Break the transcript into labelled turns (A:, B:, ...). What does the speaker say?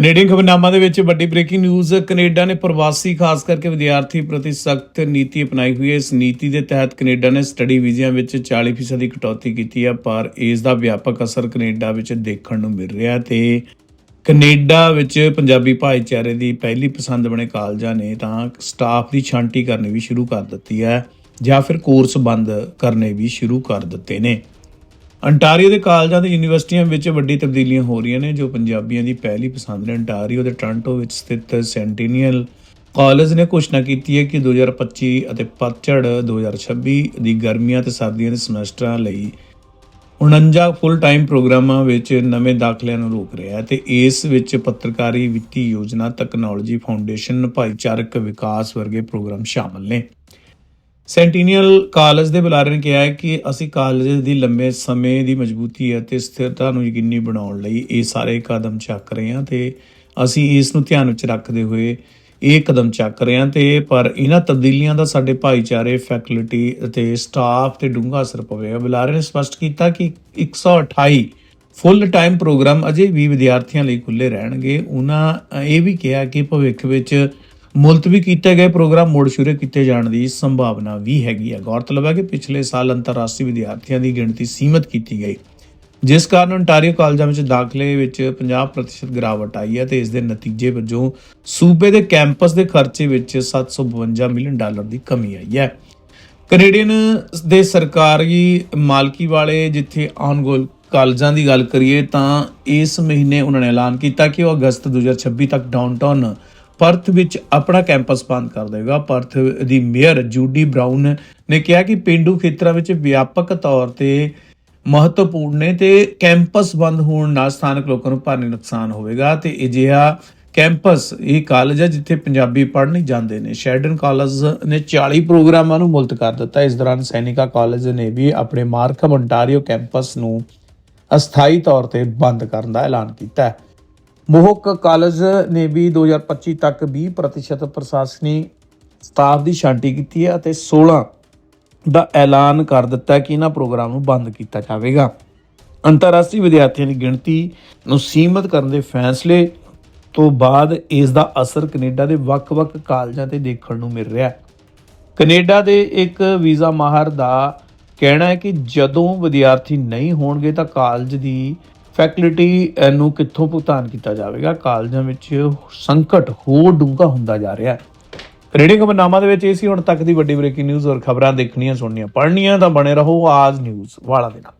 A: Canadian ਖਬਰਨਾਮਾ ਦੇ ਵਿੱਚ ਵੱਡੀ ਬ੍ਰੇਕਿੰਗ ਨਿਊਜ਼, ਕੈਨੇਡਾ ਨੇ ਪ੍ਰਵਾਸੀ, ਖਾਸ ਕਰਕੇ ਵਿਦਿਆਰਥੀ ਪ੍ਰਤੀ ਸਖਤ ਨੀਤੀ ਅਪਣਾਈ ਹੋਈ ਹੈ। ਇਸ ਨੀਤੀ ਦੇ ਤਹਿਤ ਕੈਨੇਡਾ ਨੇ ਸਟੱਡੀ ਵੀਜ਼ਿਆਂ ਵਿੱਚ 40% ਦੀ ਕਟੌਤੀ ਕੀਤੀ ਹੈ, ਪਰ ਇਸ ਦਾ ਵਿਆਪਕ ਅਸਰ ਕੈਨੇਡਾ ਵਿੱਚ ਦੇਖਣ ਨੂੰ ਮਿਲ ਰਿਹਾ ਹੈ ਤੇ ਕੈਨੇਡਾ ਵਿੱਚ ਪੰਜਾਬੀ ਭਾਈਚਾਰੇ ਦੀ ਪਹਿਲੀ ਪਸੰਦ ਬਣੇ ਕਾਲਜਾਂ ਨੇ ਤਾਂ ਸਟਾਫ ਦੀ ਛਾਂਟੀ ਕਰਨੀ ਵੀ ਸ਼ੁਰੂ ਕਰ ਦਿੱਤੀ ਹੈ ਜਾਂ ਫਿਰ ਕੋਰਸ ਬੰਦ ਕਰਨੇ ਵੀ ਸ਼ੁਰੂ ਕਰ ਦਿੱਤੇ ਨੇ। ਅੰਟਾਰੀਓ ਦੇ ਕਾਲਜਾਂ ਤੇ ਯੂਨੀਵਰਸਿਟੀਆਂ ਵਿੱਚ ਵੱਡੀ ਤਬਦੀਲੀਆਂ ਹੋ ਰਹੀਆਂ ਨੇ, ਜੋ ਪੰਜਾਬੀਆਂ ਦੀ ਪਹਿਲੀ ਪਸੰਦ ਨੇ। ਅੰਟਾਰੀਓ ਦੇ ਟੋਰਾਂਟੋ ਵਿੱਚ ਸਥਿਤ ਸੈਂਟੀਨੀਅਲ ਕਾਲਜ ਨੇ ਘੋਸ਼ਣਾ ਕੀਤੀ ਹੈ ਕਿ 2025 ਅਤੇ ਪਤਝੜ 2026 ਦੀ ਗਰਮੀਆਂ ਤੇ ਸਰਦੀਆਂ ਦੇ ਸਮੈਸਟਰਾਂ ਲਈ 49 ਫੁੱਲ ਟਾਈਮ ਪ੍ਰੋਗਰਾਮਾਂ ਵਿੱਚ ਨਵੇਂ ਦਾਖਲਿਆਂ ਨੂੰ ਰੋਕ ਰਿਹਾ ਹੈ ਤੇ ਇਸ ਵਿੱਚ ਪੱਤਰਕਾਰੀ ਵਿੱਤੀ ਯੋਜਨਾ, ਤਕਨਾਲੋਜੀ ਫਾਊਂਡੇਸ਼ਨ, ਭਾਈਚਾਰਕ ਵਿਕਾਸ ਵਰਗੇ ਪ੍ਰੋਗਰਾਮ ਸ਼ਾਮਲ ਨੇ। ਸੈਂਟੀਨੀਅਲ ਕਾਲਜ ਦੇ ਬੁਲਾਰੇ ਨੇ ਕਿਹਾ ਹੈ ਕਿ ਅਸੀਂ ਕਾਲਜ ਦੀ ਲੰਮੇ ਸਮੇਂ ਦੀ ਮਜ਼ਬੂਤੀ ਅਤੇ ਸਥਿਰਤਾ ਨੂੰ ਯਕੀਨੀ ਬਣਾਉਣ ਲਈ ਇਹ ਸਾਰੇ ਕਦਮ ਚੱਕ ਰਹੇ ਹਾਂ ਤੇ ਅਸੀਂ ਇਸ ਨੂੰ ਧਿਆਨ ਵਿੱਚ ਰੱਖਦੇ ਹੋਏ ਇਹ ਕਦਮ ਚੱਕ ਰਹੇ ਹਾਂ ਤੇ ਪਰ ਇਹਨਾਂ ਤਬਦੀਲੀਆਂ ਦਾ ਸਾਡੇ ਭਾਈਚਾਰੇ ਫੈਕਲਟੀ ਅਤੇ ਸਟਾਫ ਤੇ ਡੂੰਘਾ ਅਸਰ ਪਵੇਗਾ। ਬੁਲਾਰੇ ਨੇ ਸਪਸ਼ਟ ਕੀਤਾ ਕਿ 128 ਫੁੱਲ ਟਾਈਮ ਪ੍ਰੋਗਰਾਮ ਅਜੇ ਵੀ ਵਿਦਿਆਰਥੀਆਂ ਲਈ ਖੁੱਲੇ ਰਹਿਣਗੇ। ਉਹਨਾਂ ਇਹ ਵੀ ਕਿਹਾ ਕਿ ਭਵਿੱਖ ਵਿੱਚ ਮੁਲਤਵੀ ਕੀਤੇ ਗਏ ਪ੍ਰੋਗਰਾਮ ਮੁੜ ਸ਼ੁਰੂ ਕੀਤੇ ਜਾਣ ਦੀ ਸੰਭਾਵਨਾ ਵੀ ਹੈਗੀ ਹੈ। ਗੌਰਤਲਬ ਹੈ ਕਿ ਪਿਛਲੇ ਸਾਲ ਅੰਤਰਰਾਸ਼ਟਰੀ ਵਿਦਿਆਰਥੀਆਂ ਦੀ ਗਿਣਤੀ ਸੀਮਤ ਕੀਤੀ ਗਈ। ਜਿਸ ਕਾਰਨ ontario ਕਾਲਜਾਂ ਵਿੱਚ ਦਾਖਲੇ ਵਿੱਚ 50% ਗਿਰਾਵਟ ਆਈ ਹੈ ਤੇ ਇਸ ਦੇ ਨਤੀਜੇ ਵਜੋਂ ਸੂਬੇ ਦੇ ਕੈਂਪਸ ਦੇ ਖਰਚੇ ਵਿੱਚ 752 ਮਿਲੀਅਨ ਡਾਲਰ ਦੀ ਕਮੀ ਆਈ ਹੈ। ਕੈਨੇਡੀਅਨ ਦੇ ਸਰਕਾਰੀ ਮਾਲਕੀ ਵਾਲੇ ਜਿੱਥੇ ਆਨਗੋਲ ਕਾਲਜਾਂ ਦੀ ਗੱਲ ਕਰੀਏ ਤਾਂ ਇਸ ਮਹੀਨੇ ਉਹਨਾਂ ਨੇ ਐਲਾਨ ਕੀਤਾ ਕਿ ਉਹ ਅਗਸਤ 2026 ਤੱਕ ਡਾਊਨਟਾਊਨ ਪਰਥ ਵਿੱਚ ਆਪਣਾ ਕੈਂਪਸ ਬੰਦ ਕਰ ਦੇਵੇਗਾ। ਪਰਥ ਦੀ ਮੇਅਰ ਜੂਡੀ ਬਰਾਊਨ ਨੇ ਕਿਹਾ ਕਿ ਪਿੰਡੂ ਖੇਤਰਾਂ ਵਿੱਚ ਵਿਆਪਕ ਤੌਰ ਤੇ ਮਹੱਤਵਪੂਰਨ ਨੇ ਤੇ ਕੈਂਪਸ ਬੰਦ ਹੋਣ ਨਾਲ ਸਥਾਨਕ ਲੋਕਾਂ ਨੂੰ ਭਾਰੀ ਨੁਕਸਾਨ ਹੋਵੇਗਾ ਤੇ ਅਜਿਹਾ ਕੈਂਪਸ ਇਹ ਕਾਲਜ ਹੈ ਜਿੱਥੇ ਪੰਜਾਬੀ ਪੜ੍ਹਨ ਜਾਂਦੇ ਨੇ। ਸ਼ੈਡਨ ਕਾਲਜ ਨੇ 40 ਪ੍ਰੋਗਰਾਮਾਂ ਨੂੰ ਮੁਲਤ ਕਰ ਦਿੱਤਾ। ਇਸ ਦੌਰਾਨ ਸੈਨਿਕਾ ਕਾਲਜ ਨੇ ਵੀ ਆਪਣੇ ਮਾਰਕਮ ontario ਕੈਂਪਸ ਨੂੰ ਅਸਥਾਈ ਤੌਰ ਤੇ ਬੰਦ ਕਰਨ ਦਾ ਐਲਾਨ ਕੀਤਾ ਹੈ। ਮੋਹਕ ਕਾਲਜ ਨੇ ਵੀ 2025 ਤੱਕ 20% ਪ੍ਰਸ਼ਾਸਨੀ ਸਟਾਫ ਦੀ ਛਾਂਟੀ ਕੀਤੀ ਹੈ ਅਤੇ 16 ਦਾ ਐਲਾਨ ਕਰ ਦਿੱਤਾ ਕਿ ਇਹਨਾਂ ਪ੍ਰੋਗਰਾਮ ਨੂੰ ਬੰਦ ਕੀਤਾ ਜਾਵੇਗਾ। ਅੰਤਰਰਾਸ਼ਟਰੀ ਵਿਦਿਆਰਥੀਆਂ ਦੀ ਗਿਣਤੀ ਨੂੰ ਸੀਮਿਤ ਕਰਨ ਦੇ ਫੈਸਲੇ ਤੋਂ ਬਾਅਦ ਇਸ ਦਾ ਅਸਰ ਕੈਨੇਡਾ ਦੇ ਵੱਖ-ਵੱਖ ਕਾਲਜਾਂ ਤੇ ਦੇਖਣ ਨੂੰ ਮਿਲ ਰਿਹਾ ਹੈ। ਕੈਨੇਡਾ ਦੇ ਇੱਕ ਵੀਜ਼ਾ ਮਾਹਰ ਦਾ ਕਹਿਣਾ ਹੈ ਕਿ ਜਦੋਂ ਵਿਦਿਆਰਥੀ ਨਹੀਂ ਹੋਣਗੇ ਤਾਂ ਕਾਲਜ ਦੀ ਫੈਕਲਟੀ ਨੂੰ ਕਿੱਥੋਂ ਭੁਗਤਾਨ ਕੀਤਾ ਜਾਵੇਗਾ? ਕਾਲਜਾਂ ਵਿੱਚ ਸੰਕਟ, ਹੋਰ ਡੂੰਘਾ ਹੁੰਦਾ ਜਾ ਰਿਹਾ ਹੈ। ਰੇਡਿੰਗ ਖਬਰਨਾਮਾ ਦੇ ਵਿੱਚ ਇਹ ਸੀ, ਹੁਣ ਤੱਕ ਦੀ ਵੱਡੀ ਬ੍ਰੇਕਿੰਗ ਨਿਊਜ਼ ਔਰ ਖਬਰਾਂ ਦੇਖਣੀਆਂ, ਸੁਣਨੀਆਂ, ਪੜ੍ਹਨੀਆਂ ਤਾਂ ਬਣੇ ਰਹੋ ਆਜ ਨਿਊਜ਼ ਵਾਲਾ ਦੇ ਨਾਲ